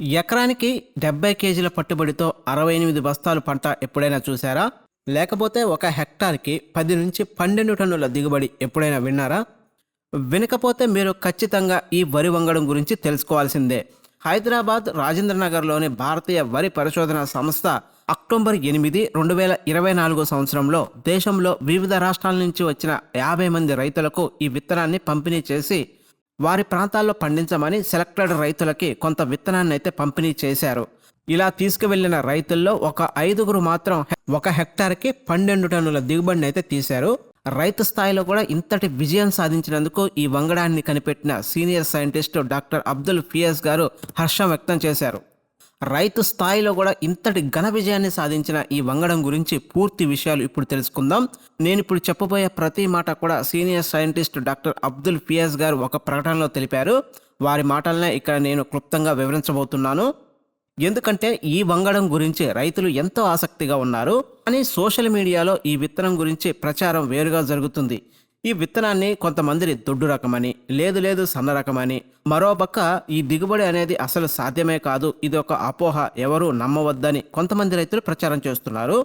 ఎకరానికి డెబ్బై కేజీల పట్టుబడితో అరవై ఎనిమిది బస్తాలు పంట ఎప్పుడైనా చూసారా లేకపోతే ఒక హెక్టార్కి పది నుంచి పన్నెండు టన్నుల దిగుబడి ఎప్పుడైనా విన్నారా? వినకపోతే మీరు ఖచ్చితంగా ఈ వరి వంగడం గురించి తెలుసుకోవాల్సిందే. హైదరాబాద్ రాజేంద్రనగర్లోని భారతీయ వరి పరిశోధన సంస్థ అక్టోబర్ ఎనిమిది రెండు వేల ఇరవై నాలుగో సంవత్సరంలో దేశంలో వివిధ రాష్ట్రాల నుంచి వచ్చిన యాభై మంది రైతులకు ఈ విత్తనాన్ని పంపిణీ చేసి వారి ప్రాంతాల్లో పండించమని సెలెక్టెడ్ రైతులకి కొంత విత్తనాన్ని అయితే పంపిణీ చేశారు. ఇలా తీసుకువెళ్ళిన రైతుల్లో ఒక ఐదుగురు మాత్రం ఒక హెక్టార్కి పన్నెండు టన్నుల దిగుబడిని అయితే తీశారు. రైతు స్థాయిలో కూడా ఇంతటి విజయం సాధించినందుకు ఈ వంగడాన్ని కనిపెట్టిన senior scientist doctor Abdul Fiaz గారు హర్షం వ్యక్తం చేశారు. రైతు స్థాయిలో కూడా ఇంతటి ఘన విజయాన్ని సాధించిన ఈ వంగడం గురించి పూర్తి విషయాలు ఇప్పుడు తెలుసుకుందాం. నేను ఇప్పుడు చెప్పబోయే ప్రతి మాట కూడా senior scientist doctor Abdul Fiaz గారు ఒక ప్రకటనలో తెలిపారు. వారి మాటలనే ఇక్కడ నేను క్లుప్తంగా వివరించబోతున్నాను. ఎందుకంటే ఈ వంగడం గురించి రైతులు ఎంతో ఆసక్తిగా ఉన్నారు. కానీ సోషల్ మీడియాలో ఈ విత్తనం గురించి ప్రచారం వేరుగా జరుగుతుంది. ఈ విత్తనాన్ని కొంతమంది దొడ్డు రకమని లేదు లేదు సన్న రకమని. మరోపక్క ఈ దిగుబడి అనేది అసలు సాధ్యమే కాదు. ఇది ఒక అపోహ. ఎవరు నమ్మవద్దని కొంతమంది రైతులు ప్రచారం చేస్తున్నారు.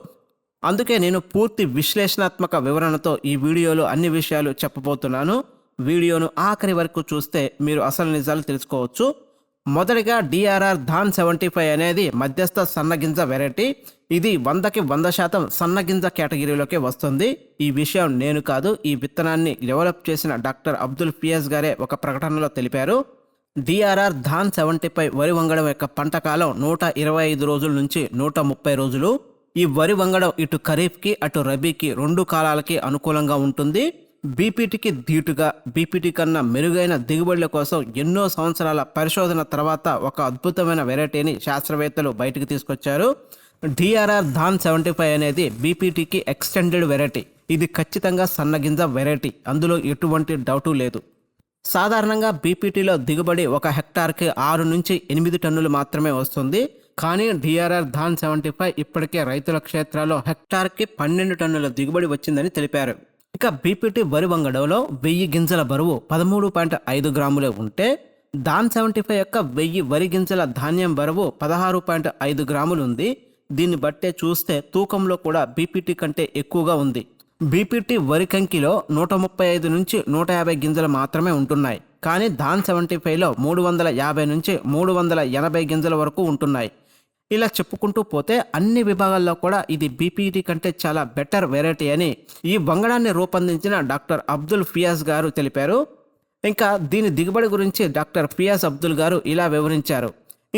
అందుకే నేను పూర్తి విశ్లేషణాత్మక వివరణతో ఈ వీడియోలో అన్ని విషయాలు చెప్పబోతున్నాను. వీడియోను ఆఖరి వరకు చూస్తే మీరు అసలు నిజాలు తెలుసుకోవచ్చు. మొదటిగా డిఆర్ఆర్ ధాన్ సెవెంటీ ఫైవ్ అనేది మధ్యస్థ సన్నగింజ వెరైటీ ఇది వందకి వంద శాతం సన్నగింజ కేటగిరీలోకి వస్తుంది. ఈ విషయం నేను కాదు ఈ విత్తనాన్ని డెవలప్ చేసిన డాక్టర్ అబ్దుల్ ఫియాజ్ గారే ఒక ప్రకటనలో తెలిపారు. డిఆర్ఆర్ ధాన్ సెవెంటీ ఫైవ్ వరి వంగడం యొక్క పంట కాలం నూట ఇరవై ఐదు రోజుల నుంచి నూట ముప్పై రోజులు. ఈ వరి వంగడం ఇటు ఖరీఫ్కి అటు రబీకి రెండు కాలాలకి అనుకూలంగా ఉంటుంది. బీపీటీకి ధీటుగా బీపీటీ కన్నా మెరుగైన దిగుబడుల కోసం ఎన్నో సంవత్సరాల పరిశోధన తర్వాత ఒక అద్భుతమైన వెరైటీని శాస్త్రవేత్తలు బయటకు తీసుకొచ్చారు. డిఆర్ఆర్ ధాన్ సెవెంటీ ఫైవ్ అనేది బీపీటీకి ఎక్స్టెండెడ్ వెరైటీ. ఇది ఖచ్చితంగా సన్నగింజ వెరైటీ. అందులో ఎటువంటి డౌటు లేదు. సాధారణంగా బీపీటీలో దిగుబడి ఒక హెక్టార్కి ఆరు నుంచి ఎనిమిది టన్నులు మాత్రమే వస్తుంది. కానీ డిఆర్ఆర్ ధాన్ సెవెంటీ ఫైవ్ ఇప్పటికే రైతుల క్షేత్రాల్లో హెక్టార్కి పన్నెండు టన్నుల దిగుబడి వచ్చిందని తెలిపారు. ఇక బీపీటీ వరి వంగడంలో వెయ్యి గింజల బరువు పదమూడు పాయింట్ ఐదు గ్రాములే ఉంటే దాన్ సెవెంటీ ఫైవ్ యొక్క వెయ్యి వరి గింజల ధాన్యం బరువు పదహారు పాయింట్ ఐదు గ్రాములు ఉంది. దీన్ని బట్టే చూస్తే తూకంలో కూడా బీపీటీ కంటే ఎక్కువగా ఉంది. బీపీటీ వరి కంకిలో నూట ముప్పై ఐదు నుంచి నూట యాభై గింజలు మాత్రమే ఉంటున్నాయి. కానీ దాన్ సెవెంటీ ఫైవ్లో మూడు వందల యాభై నుంచి మూడు వందల ఎనభై గింజల వరకు ఉంటున్నాయి. ఇలా చెప్పుకుంటూ పోతే అన్ని విభాగాల్లో కూడా ఇది బీపీటీ కంటే చాలా బెటర్ వెరైటీ అని ఈ వంగడాన్ని రూపొందించిన డాక్టర్ అబ్దుల్ ఫియాజ్ గారు తెలిపారు. ఇంకా దీని దిగుబడి గురించి డాక్టర్ ఫియాజ్ అబ్దుల్ గారు ఇలా వివరించారు.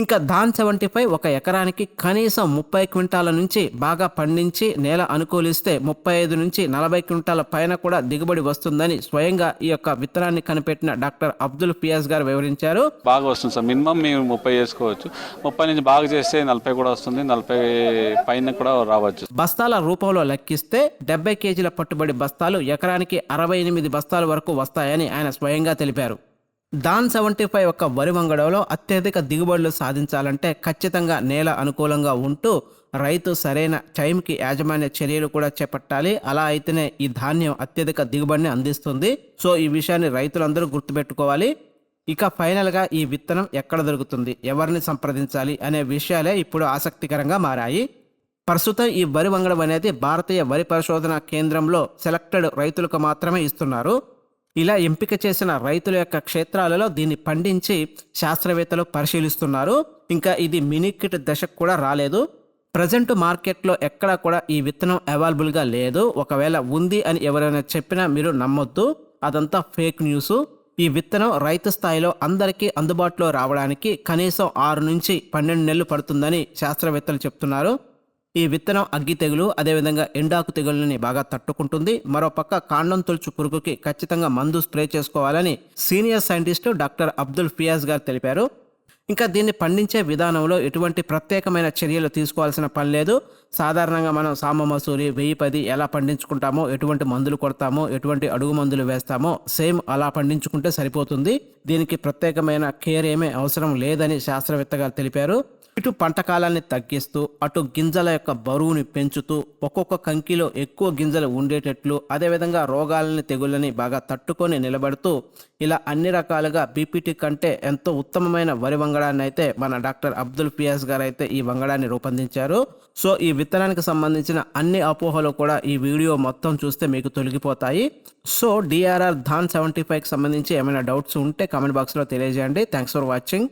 ఇంకా ధాన్ సెవెంటీ ఫైవ్ ఒక ఎకరానికి కనీసం ముప్పై క్వింటాల నుంచి బాగా పండించి నేల అనుకూలిస్తే ముప్పై ఐదు నుంచి నలభై క్వింటాల పైన కూడా దిగుబడి వస్తుందని స్వయంగా ఈ యొక్క విత్తనాన్ని కనిపెట్టిన డాక్టర్ అబ్దుల్ ఫియాజ్ గారు వివరించారు. బాగా వస్తుంది సార్. మినిమం మేము ముప్పై చేసుకోవచ్చు ముప్పై నుంచి బాగా చేస్తే నలభై కూడా వస్తుంది. నలభై పైన కూడా రావచ్చు. బస్తాల రూపంలో లెక్కిస్తే డెబ్బై కేజీల పట్టుబడి బస్తాలు ఎకరానికి అరవై ఎనిమిది బస్తాల వరకు వస్తాయని ఆయన స్వయంగా తెలిపారు. దాన్ సెవెంటీ ఫైవ్ యొక్క వరి వంగడంలో అత్యధిక దిగుబడులు సాధించాలంటే ఖచ్చితంగా నేల అనుకూలంగా ఉంటూ రైతు సరైన టైంకి యాజమాన్య చర్యలు కూడా చేపట్టాలి. అలా అయితేనే ఈ ధాన్యం అత్యధిక దిగుబడిని అందిస్తుంది. సో ఈ విషయాన్ని రైతులందరూ గుర్తుపెట్టుకోవాలి. ఇక ఫైనల్గా ఈ విత్తనం ఎక్కడ దొరుకుతుంది? ఎవరిని సంప్రదించాలి? అనే విషయాలే ఇప్పుడు ఆసక్తికరంగా మారాయి. ప్రస్తుతం ఈ వరి వంగడం అనేది భారతీయ వరి పరిశోధన కేంద్రంలో సెలెక్టెడ్ రైతులకు మాత్రమే ఇస్తున్నారు. ఇలా ఎంపిక చేసిన రైతుల యొక్క క్షేత్రాలలో దీన్ని పండించి శాస్త్రవేత్తలు పరిశీలిస్తున్నారు. ఇంకా ఇది మినికిట్ దశకు కూడా రాలేదు. ప్రజెంట్ మార్కెట్లో ఎక్కడా కూడా ఈ విత్తనం అవైలబుల్గా లేదు. ఒకవేళ ఉంది అని ఎవరైనా చెప్పినా మీరు నమ్మొద్దు. అదంతా ఫేక్ న్యూస్. ఈ విత్తనం రైతు స్థాయిలో అందరికీ అందుబాటులో రావడానికి కనీసం ఆరు నుంచి పన్నెండు నెలలు పడుతుందని శాస్త్రవేత్తలు చెప్తున్నారు. ఈ విత్తనం అగ్గి తెగులు అదేవిధంగా ఎండాకు తెగులని బాగా తట్టుకుంటుంది. మరోపక్క కాండం తొలుచు పురుగుకి ఖచ్చితంగా మందు స్ప్రే చేసుకోవాలని senior scientist doctor Abdul Fiaz గారు తెలిపారు. ఇంకా దీన్ని పండించే విధానంలో ఎటువంటి ప్రత్యేకమైన చర్యలు తీసుకోవాల్సిన పని లేదు. సాధారణంగా మనం సామ మసూరి వెయ్యి పది ఎలా పండించుకుంటామో ఎటువంటి మందులు కొడతామో ఎటువంటి అడుగు మందులు వేస్తామో సేమ్ అలా పండించుకుంటే సరిపోతుంది. దీనికి ప్రత్యేకమైన కేర్ ఏమీ అవసరం లేదని శాస్త్రవేత్తగా తెలిపారు. ఇటు పంట కాలాన్ని తగ్గిస్తూ అటు గింజల యొక్క బరువుని పెంచుతూ ఒక్కొక్క కంకిలో ఎక్కువ గింజలు ఉండేటట్లు అదేవిధంగా రోగాలని తెగుళ్ళని బాగా తట్టుకొని నిలబడుతూ ఇలా అన్ని రకాలుగా బీపీటీ కంటే ఎంతో ఉత్తమమైన వరి వంగ వంగడాన్ని అయితే మన డాక్టర్ అబ్దుల్ పియాస్ గారు అయితే ఈ వంగడాన్ని రూపొందించారు. సో ఈ విత్తనానికి సంబంధించిన అన్ని అపోహలు కూడా ఈ వీడియో మొత్తం చూస్తే మీకు తొలగిపోతాయి. సో డిఆర్ఆర్ ధాన్ సెవెంటీ ఫైవ్కి సంబంధించి ఏమైనా డౌట్స్ ఉంటే కామెంట్ బాక్స్లో తెలియజేయండి. Thanks for watching.